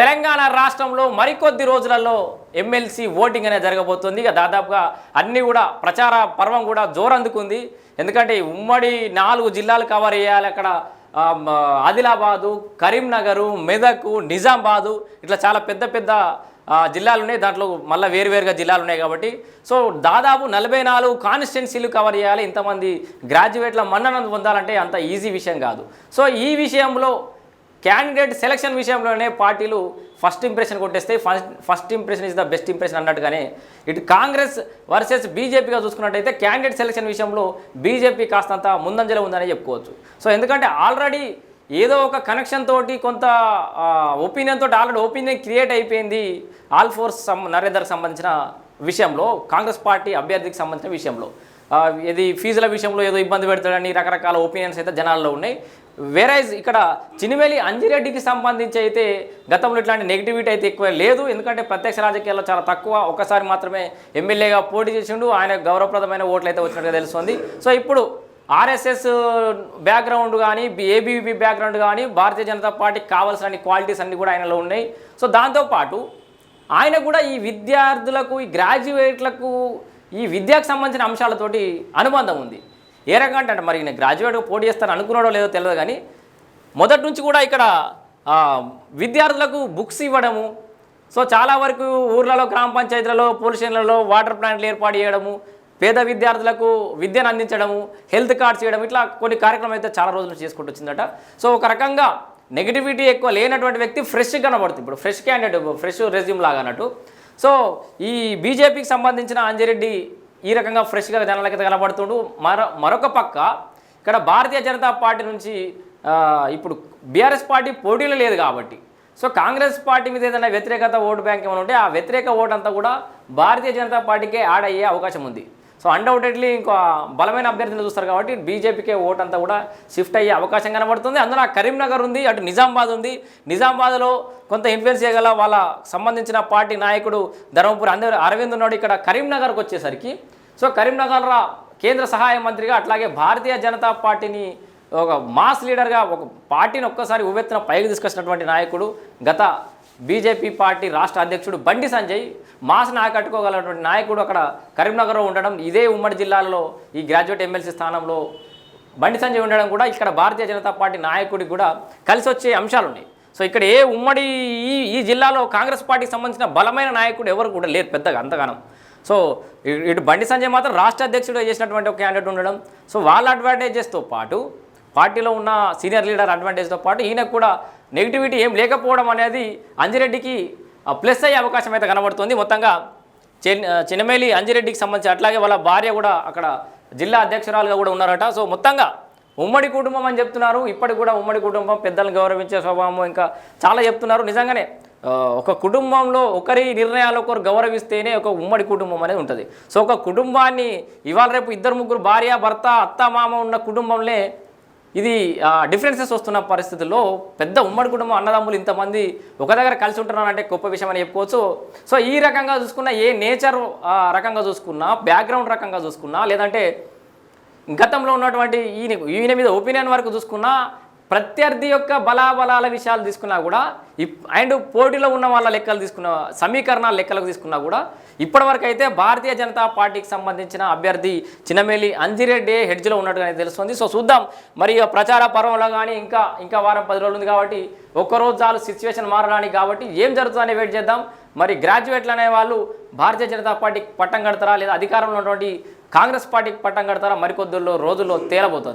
తెలంగాణ రాష్ట్రంలో మరికొద్ది రోజులలో ఎమ్మెల్సీ ఓటింగ్ అనేది జరగబోతుంది. ఇక దాదాపుగా అన్నీ కూడా ప్రచార పర్వం కూడా జోరందుకుంది. ఎందుకంటే ఉమ్మడి నాలుగు జిల్లాలు కవర్ చేయాలి అక్కడ. ఆదిలాబాదు కరీంనగరు మెదక్ నిజామాబాదు ఇట్లా చాలా పెద్ద పెద్ద జిల్లాలు ఉన్నాయి. దాంట్లో మళ్ళీ వేరువేరుగా జిల్లాలు ఉన్నాయి కాబట్టి. సో దాదాపు నలభై నాలుగు కాన్స్టిట్యున్సీలు కవర్ చేయాలి. ఇంతమంది గ్రాడ్యుయేట్ల మన్ననను పొందాలంటే అంత ఈజీ విషయం కాదు. సో ఈ విషయంలో క్యాండిడేట్ సెలక్షన్ విషయంలోనే పార్టీలు ఫస్ట్ ఇంప్రెషన్ కొట్టేస్తే first first impression is the best impression అన్నట్టుగానే. ఇటు కాంగ్రెస్ వర్సెస్ బీజేపీగా చూసుకున్నట్టయితే క్యాండిడేట్ సెలక్షన్ విషయంలో బీజేపీ కాస్తంత ముందంజలో ఉందని చెప్పుకోవచ్చు. సో ఎందుకంటే ఆల్రెడీ ఏదో ఒక కనెక్షన్ తోటి కొంత ఒపీనియన్ తోటి ఆల్రెడీ ఒపీనియన్ క్రియేట్ అయిపోయింది ఆల్ ఫోర్స్ సం నరేందర్కి సంబంధించిన విషయంలో కాంగ్రెస్ పార్టీ అభ్యర్థికి సంబంధించిన విషయంలో. ఇది ఫీజుల విషయంలో ఏదో ఇబ్బంది పెడతాడని రకరకాల ఒపీనియన్స్ అయితే జనాల్లో ఉన్నాయి. వేరైజ్ ఇక్కడ చినివేలి అంజిరెడ్డికి సంబంధించి అయితే గతంలో ఇట్లాంటి నెగిటివిటీ అయితే ఎక్కువ లేదు. ఎందుకంటే ప్రత్యక్ష రాజకీయాల్లో చాలా తక్కువ. ఒకసారి మాత్రమే ఎమ్మెల్యేగా పోటీ చేసిండు. ఆయన గౌరవప్రదమైన ఓట్లు అయితే వచ్చినట్టుగా తెలుస్తుంది. సో ఇప్పుడు ఆర్ఎస్ఎస్ బ్యాక్గ్రౌండ్ కానీ ఏబీవీపీ బ్యాక్గ్రౌండ్ కానీ భారతీయ జనతా పార్టీకి కావాల్సిన క్వాలిటీస్ అన్నీ కూడా ఆయనలో ఉన్నాయి. సో దాంతోపాటు ఆయన కూడా ఈ విద్యార్థులకు ఈ గ్రాడ్యుయేట్లకు ఈ విద్యకు సంబంధించిన అంశాలతోటి అనుబంధం ఉంది. ఏ రకంగా అంటే మరి నేను గ్రాడ్యుయేట్ పోటీ చేస్తాను అనుకున్నాడో లేదో తెలియదు కానీ మొదటి నుంచి కూడా ఇక్కడ విద్యార్థులకు బుక్స్ ఇవ్వడము సో చాలా వరకు ఊర్లలో గ్రామ పంచాయతీలలో పోలీస్ స్టేషన్లలో వాటర్ ప్లాంట్లు ఏర్పాటు చేయడము పేద విద్యార్థులకు విద్యను అందించడము హెల్త్ కార్డ్స్ చేయడం ఇట్లా కొన్ని కార్యక్రమం అయితే చాలా రోజులు నుంచి చేసుకుంటూ వచ్చిందట. సో ఒక రకంగా నెగిటివిటీ ఎక్కువ లేనటువంటి వ్యక్తి ఫ్రెష్ కనబడుతుంది. ఇప్పుడు ఫ్రెష్ క్యాండిడేట్ ఫ్రెష్ రెజ్యూమ్ లాగా అన్నట్టు. సో ఈ బీజేపీకి సంబంధించిన అంజిరెడ్డి ఈ రకంగా ఫ్రెష్గా జనాలకి కనబడుతుండు. మరో మరొక పక్క ఇక్కడ భారతీయ జనతా పార్టీ నుంచి ఇప్పుడు బీఆర్ఎస్ పార్టీ పోటీలో లేదు కాబట్టి. సో కాంగ్రెస్ పార్టీ మీద ఏదైనా వ్యతిరేకత ఓటు బ్యాంక్ ఏమైనా ఉంటే ఆ వ్యతిరేక ఓటు అంతా కూడా భారతీయ జనతా పార్టీకే యాడ్ అయ్యే అవకాశం ఉంది. సో అన్డౌటెడ్లీ ఇంకో బలమైన అభ్యర్థిని చూస్తారు కాబట్టి బీజేపీకే ఓట్ అంతా కూడా షిఫ్ట్ అయ్యే అవకాశం కనబడుతుంది. అందులో కరీంనగర్ ఉంది అటు నిజామాబాద్ ఉంది. నిజామాబాద్లో కొంత ఇన్ఫ్లుయెన్స్ చేయగల వాళ్ళ సంబంధించిన పార్టీ నాయకుడు ధర్మపురి అందరు అరవింద్ ఉన్నాడు ఇక్కడ కరీంనగర్కి వచ్చేసరికి. సో కరీంనగర్ కేంద్ర సహాయ మంత్రిగా అట్లాగే భారతీయ జనతా పార్టీని ఒక మాస్ లీడర్గా ఒక పార్టీని ఒక్కసారి ఉవ్వెత్తున పైకి తీసుకొచ్చినటువంటి నాయకుడు గత బీజేపీ పార్టీ రాష్ట్ర అధ్యక్షుడు బండి సంజయ్ మాస్ ఆకట్టుకోగలటువంటి నాయకుడు అక్కడ కరీంనగర్లో ఉండడం ఇదే ఉమ్మడి జిల్లాలో ఈ గ్రాడ్యుయేట్ ఎమ్మెల్సీ స్థానంలో బండి సంజయ్ ఉండడం కూడా ఇక్కడ భారతీయ జనతా పార్టీ నాయకుడికి కూడా కలిసి వచ్చే అంశాలు ఉన్నాయి. సో ఇక్కడ ఏ ఉమ్మడి ఈ ఈ జిల్లాలో కాంగ్రెస్ పార్టీకి సంబంధించిన బలమైన నాయకుడు ఎవరు కూడా లేరు పెద్దగా అంతగానం. సో ఇటు బండి సంజయ్ మాత్రం రాష్ట్ర అధ్యక్షుడు చేసినటువంటి ఒక క్యాండిడేట్ ఉండడం. సో వాళ్ళ అడ్వాంటేజెస్తో పాటు పార్టీలో ఉన్న సీనియర్ లీడర్ అడ్వాంటేజ్తో పాటు ఈయనకు కూడా నెగిటివిటీ ఏం లేకపోవడం అనేది అంజిరెడ్డికి ప్లస్ అయ్యే అవకాశం అయితే కనబడుతుంది. మొత్తంగా చెన్ చిన్నమేలి అంజిరెడ్డికి సంబంధించి అట్లాగే వాళ్ళ భార్య కూడా అక్కడ జిల్లా అధ్యక్షురాలుగా కూడా ఉన్నారట. సో మొత్తంగా ఉమ్మడి కుటుంబం అని చెప్తున్నారు. ఇప్పటికి కూడా ఉమ్మడి కుటుంబం పెద్దలను గౌరవించే స్వభావం ఇంకా చాలా చెప్తున్నారు. నిజంగానే ఒక కుటుంబంలో ఒకరి నిర్ణయాలు ఒకరు గౌరవిస్తేనే ఒక ఉమ్మడి కుటుంబం అనేది ఉంటుంది. సో ఒక కుటుంబాన్ని ఇవాళ రేపు ఇద్దరు ముగ్గురు భార్య భర్త అత్త మామ ఉన్న కుటుంబంలో ఇది డిఫరెన్సెస్ వస్తున్న పరిస్థితుల్లో పెద్ద ఉమ్మడి కుటుంబం అన్నదమ్ములు ఇంతమంది ఒక దగ్గర కలిసి ఉంటున్నారు అంటే గొప్ప విషయం అని చెప్పుకోవచ్చు. సో ఈ రకంగా చూసుకున్న ఏ నేచర్ రకంగా చూసుకున్నా బ్యాక్గ్రౌండ్ రకంగా చూసుకున్నా లేదంటే గతంలో ఉన్నటువంటి ఈయన ఈయన మీద ఒపీనియన్ వరకు చూసుకున్నా ప్రత్యర్థి యొక్క బలాబలాల విషయాలు తీసుకున్నా కూడా ఇప్ అండ్ పోటీలో ఉన్న వాళ్ళ లెక్కలు తీసుకున్న సమీకరణాల లెక్కలకు తీసుకున్నా కూడా ఇప్పటివరకు అయితే భారతీయ జనతా పార్టీకి సంబంధించిన అభ్యర్థి చిన్నమేలి అంజిరెడ్డి హెడ్జ్లో ఉన్నట్టుగా తెలుస్తుంది. సో చూద్దాం. మరి ప్రచార పర్వంలో కానీ ఇంకా ఇంకా వారం పది రోజులు ఉంది కాబట్టి ఒక్కరోజు చాలు సిచ్యువేషన్ మారడానికి కాబట్టి ఏం జరుగుతుందని వెయిట్ చేద్దాం. మరి గ్రాడ్యుయేట్లు అనే వాళ్ళు భారతీయ జనతా పార్టీకి పట్టం కడతారా లేదా అధికారంలో ఉన్నటువంటి కాంగ్రెస్ పార్టీకి పట్టం కడతారా? మరికొద్దుల్లో రోజుల్లో తేలబోతోంది.